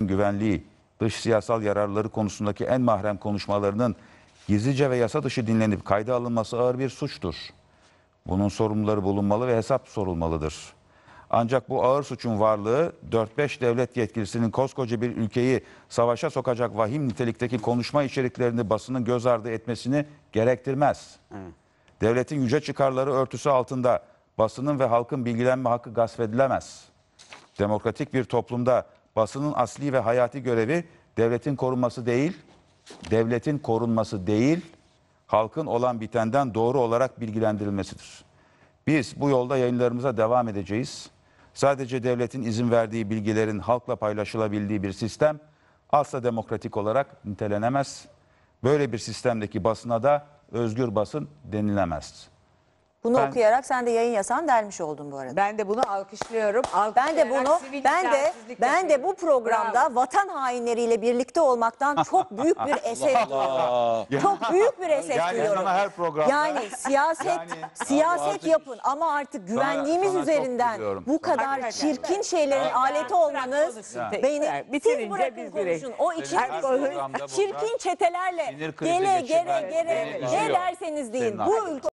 güvenliği, dış siyasal yararları konusundaki en mahrem konuşmalarının gizlice ve yasa dışı dinlenip kayda alınması ağır bir suçtur. Bunun sorumluları bulunmalı ve hesap sorulmalıdır. Ancak bu ağır suçun varlığı 4-5 devlet yetkilisinin koskoca bir ülkeyi savaşa sokacak vahim nitelikteki konuşma içeriklerini basının göz ardı etmesini gerektirmez. Devletin yüce çıkarları örtüsü altında basının ve halkın bilgilenme hakkı gasp edilemez. Demokratik bir toplumda basının asli ve hayati görevi devletin korunması değil, devletin korunması değil, halkın olan bitenden doğru olarak bilgilendirilmesidir. Biz bu yolda yayınlarımıza devam edeceğiz. Sadece devletin izin verdiği bilgilerin halkla paylaşılabildiği bir sistem asla demokratik olarak nitelenemez. Böyle bir sistemdeki basına da özgür basın denilemez. Bunu Ben- okuyarak sen de yayın yasan delmiş oldun bu arada. Ben de bunu alkışlıyorum. Ben de bunu sivil ben de ben de bu programda vatan hainleriyle birlikte olmaktan çok büyük bir eser duyuyorum. Çok büyük bir eser Yani duyuyorum. sana her programda Yani siyaset Yani siyaset artık- yapın ama artık güvenliğimiz sana çok üzerinden bu kadar Hakikaten. çirkin şeylerin aleti olmanız konuşsun. beni Evet, siz bitirince bırakın biz direkt- konuşun. O Senin için her programda burada çirkin çetelerle sinir krizi gele gere gere beni ne üzüyor. derseniz deyin. Senin Bu hakkın. ülke